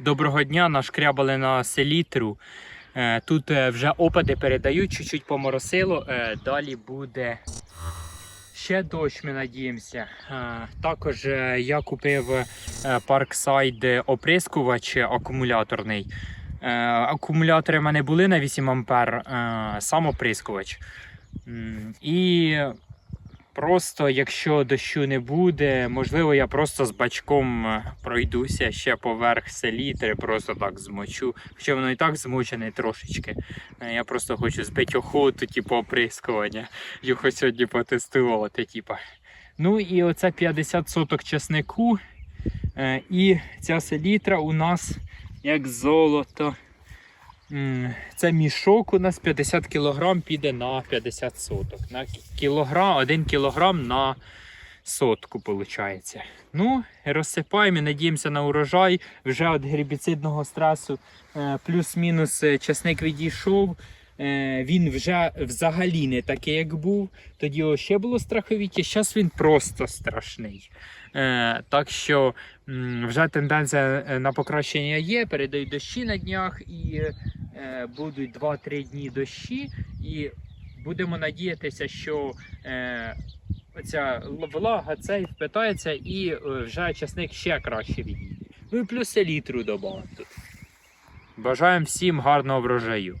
Доброго дня, нашкрябали на селітру. Е, Тут е, вже опади передають, чуть-чуть поморосило. Е, Далі буде ще дощ, ми надіємося. Також я купив Parkside оприскувач акумуляторний. Акумулятори в мене були на 8 ампер, е, сам оприскувач. І Просто, якщо дощу не буде, можливо, я просто з бачком е, пройдуся ще поверх селітри, просто так змочу. Хоча воно і так змочене трошечки. Е, Я просто хочу збити охоту, типу, оприскування. Його сьогодні потестувати, типу. Ну і оце 50 соток чеснику. Е, І ця селітра у нас як золото. Це мішок у нас 50 кг піде на 50 соток. На кілограм, 1 кг на сотку виходить. Ну, розсипаємо і надіємося на урожай. Вже від гербіцидного стресу е, плюс-мінус е, часник відійшов. Е, Він вже взагалі не такий, як був. Тоді його ще було страховіття, зараз він просто страшний. Е, Так що вже тенденція е, на покращення є. Передають дощі на днях і будуть 2-3 дні дощі. І будемо надіятися, що л- влага цей впитається і вже часник ще краще відійде. Ну і плюс селітру додав тут. Бажаємо всім гарного врожаю.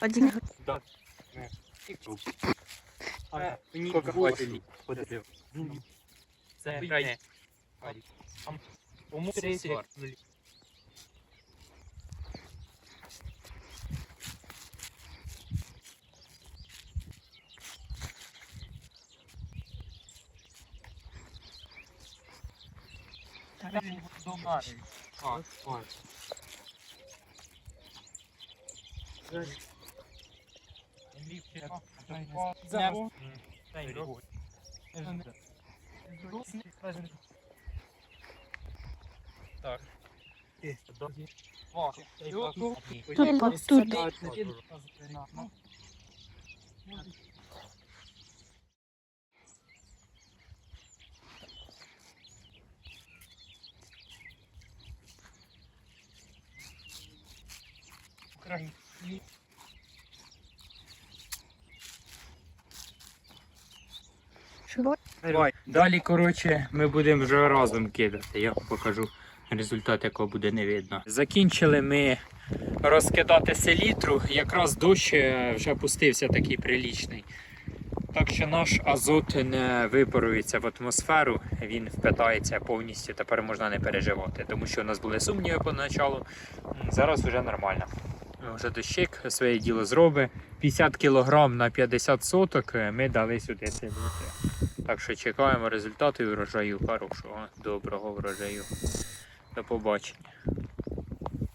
Один. Да. Це крайне. Кому Так. Тут, по- тут. Чого? Далі, коротше, ми будемо вже разом кидати. Я вам покажу результат, якого буде не видно. Закінчили ми розкидати селітру. Якраз дощ е, вже пустився такий прилічний. Так що наш азот не випарується в атмосферу, він впитається повністю, тепер можна не переживати, тому що у нас були сумніви поначалу. Зараз вже нормально. Вже дощик своє діло зробить. 50 кг на 50 соток е, ми дали сюди селітру. Так що чекаємо результату і врожаю хорошого, доброго врожаю. До побачення.